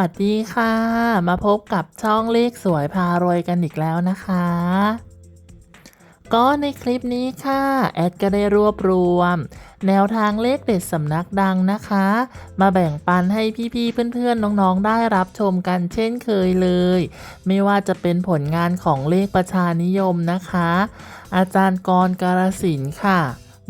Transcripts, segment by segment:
วัสดีค่ะ มาพบกับช่องเลขสวยพารวยกันอีกแล้วนะคะ ก็ในคลิปนี้ค่ะ แอดก็ได้รวบรวม แนวทางเลขเด็ดสำนักดังนะคะ มาแบ่งปันให้พี่ๆเพื่อนๆน้องๆได้รับชมกันเช่นเคยเลย ไม่ว่าจะเป็นผลงานของเลขประชานิยมนะคะ อาจารย์กรการสินค่ะ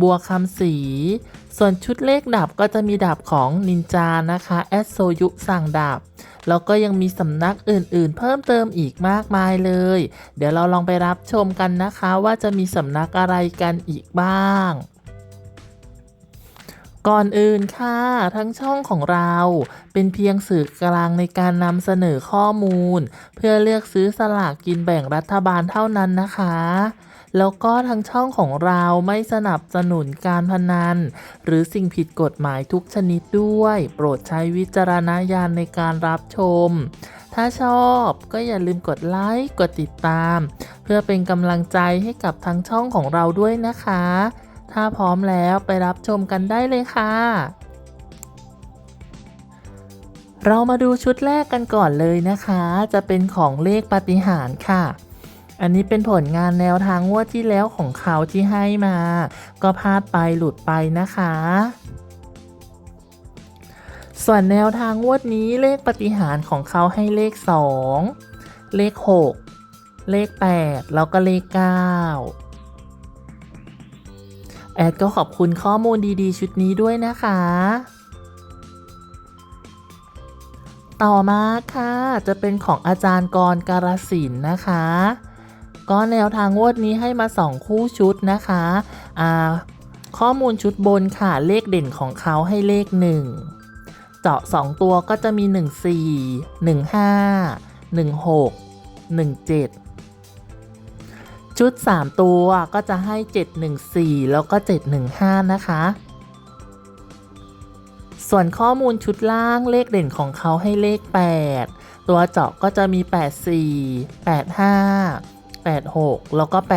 บัวคำศรีส่วนชุดเลขดับก็จะมีดับของนินจานะคะแอดโซยุสั่งดับแล้วก็ยังมีสำนักอื่นๆ เพิ่มเติมอีกมากมายเลย เดี๋ยวเราลองไปรับชมกันนะคะว่าจะมีสำนักอะไรกันอีกบ้างก่อนอื่นค่ะ ทั้งช่องของเราเป็นเพียงสื่อกลางในการนำเสนอข้อมูล เพื่อเลือกซื้อสลากกินแบ่งรัฐบาลเท่านั้นนะคะ แล้วก็ทางช่องของเราไม่สนับสนุนการพนัน หรือสิ่งผิดกฎหมายทุกชนิดด้วย โปรดใช้วิจารณญาณในการรับชม ถ้าชอบก็อย่าลืมกดไลค์กดติดตาม เพื่อเป็นกำลังใจให้กับทางช่องของเราด้วยนะคะ ถ้าพร้อมแล้วไปรับชมกันได้เลยค่ะเรามาดูชุดแรกกันก่อนเลยนะคะ จะเป็นของเลขปฏิหารค่ะ อันนี้เป็นผลงานแนวทางงวดที่แล้วของเขาที่ให้มา ก็พลาดไปหลุดไปนะคะ ส่วนแนวทางงวดนี้เลขปฏิหารของเขาให้เลข 2 เลข 6 เลข 8 แล้วก็เลข 9แอดก็ขอบคุณข้อมูลดีๆ ชุดนี้ด้วยนะคะ ต่อมาค่ะ จะเป็นของอาจารย์กรการสินนะคะ ก็แนวทางงวดนี้ให้มา 2 คู่ชุดนะคะอ่าข้อมูลชุดบนค่ะเลขเด่นของเขาให้เลข 1 เจาะ 2 ตัวก็จะมี 14 15 16 17 ชุด 3 ตัวก็จะให้ 714 แล้วก็ 715 นะคะ ส่วนข้อมูลชุดล่างเลขเด่นของเขาให้เลข 8 ตัวเจาะก็จะมี 84 85 86 แล้วก็ 87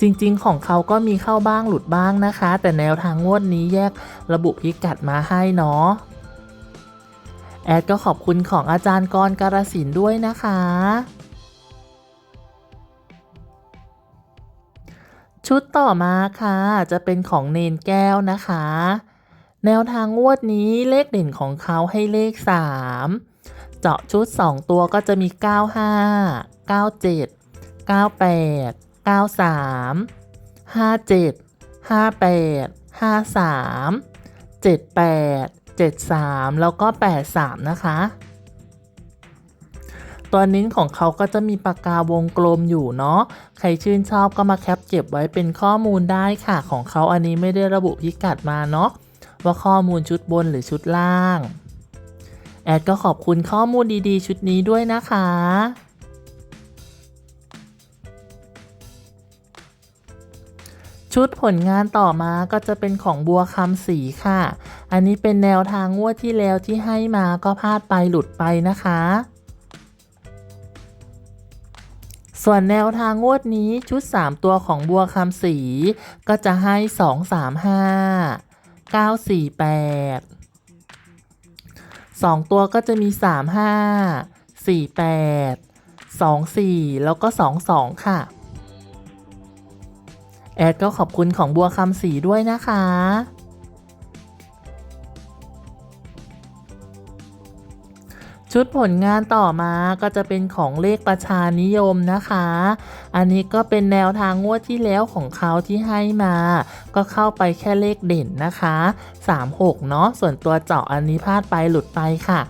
จริงๆ ของเขาก็มีเข้าบ้างหลุดบ้างนะคะ แต่แนวทางงวดนี้แยกระบุพิกัดมาให้เนาะแอดก็ขอบคุณของอาจารย์กรการสินด้วยนะคะ ชุดต่อมาค่ะ จะเป็นของเนนแก้วนะคะ แนวทางงวดนี้เลขเด่นของเขาให้เลข 3 เจาะชุด 2 ตัวก็จะมี 95 97 98 93 57 58 53 78 73 แล้วก็ 83 นะคะ ตัวนิ้นของเขาก็จะมีปากกาวงกลมอยู่เนาะ ใครชื่นชอบก็มาแคปเก็บไว้เป็นข้อมูลได้ค่ะ ของเขาอันนี้ไม่ได้ระบุพิกัดมาเนาะว่าข้อมูลชุดบนหรือชุดล่าง แอดก็ขอบคุณข้อมูลดีๆ ชุดนี้ด้วยนะคะชุดผลงานต่อมาก็จะเป็นของบัวคำสีค่ะ อันนี้เป็นแนวทางงวดที่แล้วที่ให้มาก็พลาดไปหลุดไปนะคะ ส่วนแนวทางงวดนี้ชุด 3 ตัวของบัวคำสีก็จะให้ 2 3 5 9 4 8 2 ตัวก็จะมี 3 5 4 8 2 4 แล้วก็ 2 2 ค่ะ แอดก็ขอบคุณของบัวคำสีด้วยนะคะ ชุดผลงานต่อมาก็จะเป็นของเลขประชานิยมนะคะ อันนี้ก็เป็นแนวทางงวดที่แล้วของเขาที่ให้มา ก็เข้าไปแค่เลขเด่นนะคะ 36 เนาะ ส่วนตัวเจาะอันนี้พลาดไปหลุดไปค่ะ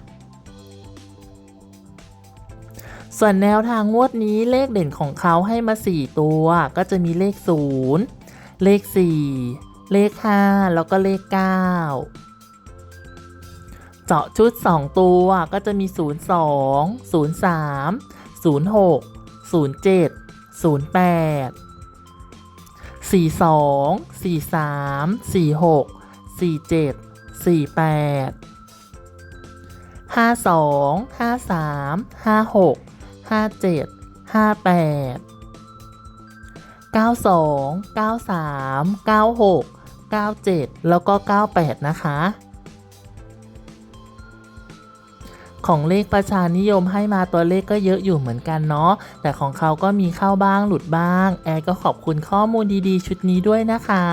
ส่วนแนวทางงวดนี้เลขเด่นของเขาให้มา 4 ตัว ก็จะมีเลข 0 เลข 4 เลข 5 แล้วก็เลข 9 เจาะชุด 2 ตัวก็จะมี 02 03 06 07 08 42 43 46 47 48 52 53 56 57 58 92 93 96 97 แล้วก็ 98 นะคะ ของเลขประชานิยมให้มาตัวเลขก็เยอะอยู่เหมือนกันเนาะแต่ของเขาก็มีเข้าบ้างหลุดบ้าง แอร์ก็ขอบคุณข้อมูลดีๆ ชุดนี้ด้วยนะคะ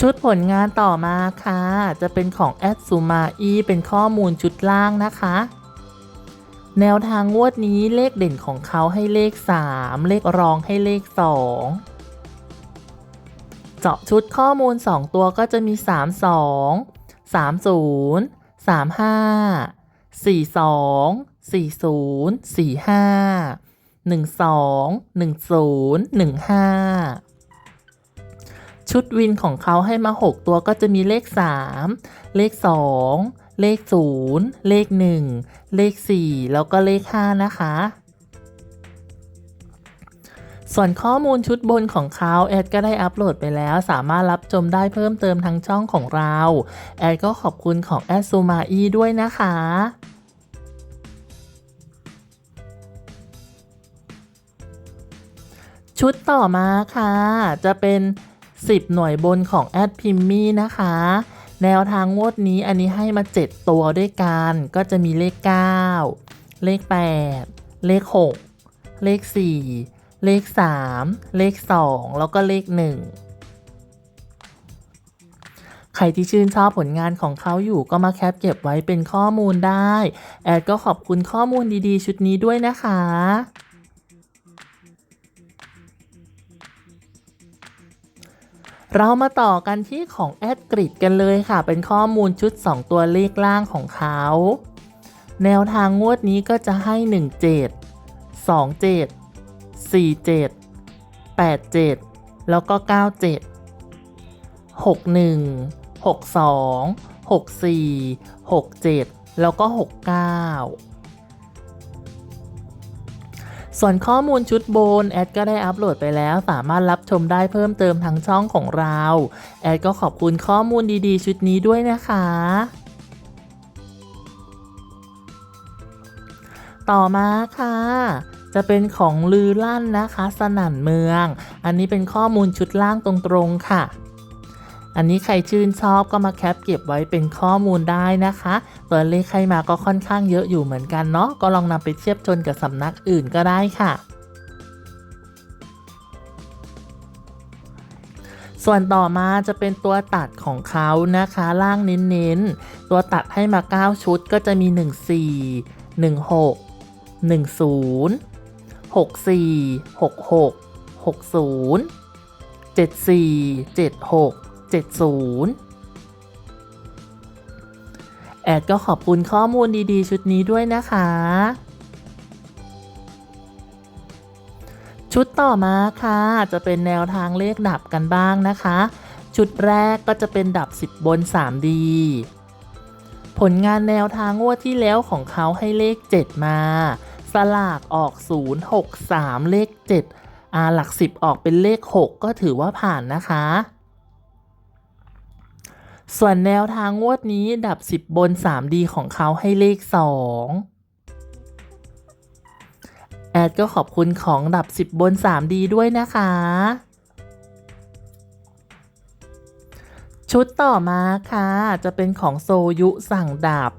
ชุดผลงานต่อมาค่ะ จะเป็นของแอดซูมาอีเป็นข้อมูลชุดล่างนะคะ แนวทางงวดนี้เลขเด่นของเขาให้เลข 3 เลขรองให้เลข 2 เจาะชุดข้อมูล 2 ตัวก็จะมี 32 30 35 42 40 45 12 10 15 ชุดวินของเขาให้มา 6 ตัวก็จะมีเลข 3 เลข 2 เลข 0 เลข 1 เลข 4 แล้วก็เลข 5 นะคะ ส่วนข้อมูลชุดบนของเขาแอดก็ได้อัปโหลดไปแล้ว สามารถรับชมได้เพิ่มเติมทางช่องของเรา แอดก็ขอบคุณของแอดซูมาอีด้วยนะคะชุดต่อมาค่ะ จะเป็น 10 หน่วยบนของแอดพิมมี่นะคะ แนวทางงวดนี้อันนี้ให้มา 7 ตัวด้วยกัน ก็จะมีเลข 9 เลข 8 เลข 6 เลข 4 เลข 3 เลข 2 แล้วก็เลข 1 ใครที่ชื่นชอบผลงานของเขาอยู่ก็มาแคปเก็บไว้เป็นข้อมูลได้ แอดก็ขอบคุณข้อมูลดีๆ ชุดนี้ด้วยนะคะเรามาต่อกันที่ของแอดกริดกันเลยค่ะ เป็นข้อมูลชุด 2 ตัวเลขล่างของเขา แนวทางงวดนี้ก็จะให้ 17 27 47 87 แล้วก็ 97 61 62 64 67 แล้วก็ 69 ส่วนข้อมูลชุดโบนแอดก็ได้อัปโหลดไปแล้วสามารถรับชมได้เพิ่มเติมทางช่องของเรา แอดก็ขอบคุณข้อมูลดีๆ ชุดนี้ด้วยนะคะต่อมาค่ะ จะเป็นของลือลั่นนะคะ สนั่นเมือง อันนี้เป็นข้อมูลชุดล่างตรงๆค่ะ อันนี้ใครชื่นชอบก็มาแคปเก็บไว้เป็นข้อมูลได้นะคะตัวเลขใครมาก็ค่อนข้างเยอะอยู่เหมือนกันเนาะก็ลองนำไปเทียบชนกับสำนักอื่นก็ได้ค่ะส่วนต่อมาจะเป็นตัวตัดของเขานะคะล่างเน้นๆ ตัวตัดให้มา 9 ชุดก็จะมี 14 16 10 64 66 60 74 76 70 แอดก็ขอบคุณข้อมูลดีๆ ชุดนี้ด้วยนะคะ ชุดต่อมาค่ะ จะเป็นแนวทางเลขดับกันบ้างนะคะ ชุดแรกก็จะเป็นดับ 10 บน 3D ผลงานแนวทางงวดที่แล้วของเขาให้เลข 7 มา สลากออก 0 6 3 เลข 7อาหลัก 10 ออกเป็นเลข 6 ก็ถือว่าผ่านนะคะ ส่วนแนวทางงวดนี้ดับ 10 บน 3D ของเขาให้เลข 2แอดก็ขอบคุณของดับ 10 บน 3D ด้วยนะคะ ชุดต่อมาค่ะ จะเป็นของโซยุสั่งดับ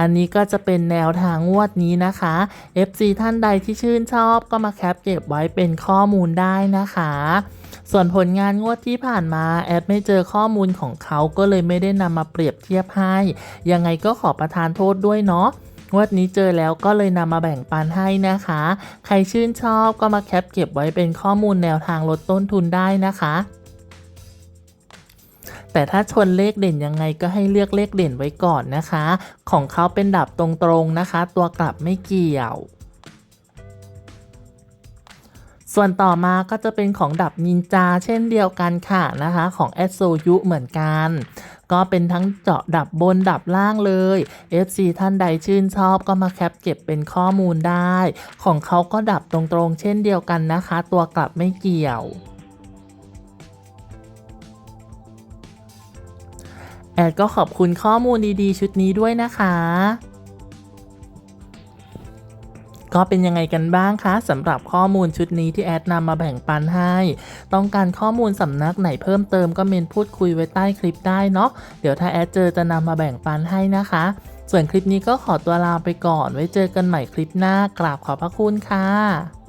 อันนี้ก็จะเป็นแนวทางงวดนี้นะคะ FC ท่านใดที่ชื่นชอบก็มาแคปเก็บไว้เป็นข้อมูลได้นะคะ ส่วนผลงานงวดที่ผ่านมาแอดไม่เจอข้อมูลของเขาก็เลยไม่ได้นำมาเปรียบเทียบให้ ยังไงก็ขอประทานโทษด้วยเนาะงวดนี้เจอแล้วก็เลยนำมาแบ่งปันให้นะคะ ใครชื่นชอบก็มาแคปเก็บไว้เป็นข้อมูลแนวทางลดต้นทุนได้นะคะ แต่ถ้าชนเลขเด่นยังไงก็ให้เลือกเลขเด่นไว้ก่อนนะคะ ของเขาเป็นดับตรงๆนะคะ ตัวกลับไม่เกี่ยวส่วนต่อมาก็จะเป็นของดับนินจาเช่นเดียวกันค่ะนะคะของแอดโซยุเหมือนกัน ก็เป็นทั้งเจาะดับบนดับล่างเลย FC ท่านใดชื่นชอบก็มาแคปเก็บเป็นข้อมูลได้ ของเขาก็ดับตรงๆ เช่นเดียวกันนะคะ ตัวกลับไม่เกี่ยว แอดก็ขอบคุณข้อมูลดีๆ ชุดนี้ด้วยนะคะ ก็เป็นยังไงกันบ้างคะสำหรับข้อมูลชุดนี้ที่แอดนำมาแบ่งปันให้ ต้องการข้อมูลสำนักไหนเพิ่มเติมก็เมนพูดคุยไว้ใต้คลิปได้เนาะเดี๋ยวถ้าแอดเจอจะนำมาแบ่งปันให้นะคะ ส่วนคลิปนี้ก็ขอตัวลาไปก่อน ไว้เจอกันใหม่คลิปหน้ากราบขอบพระคุณค่ะ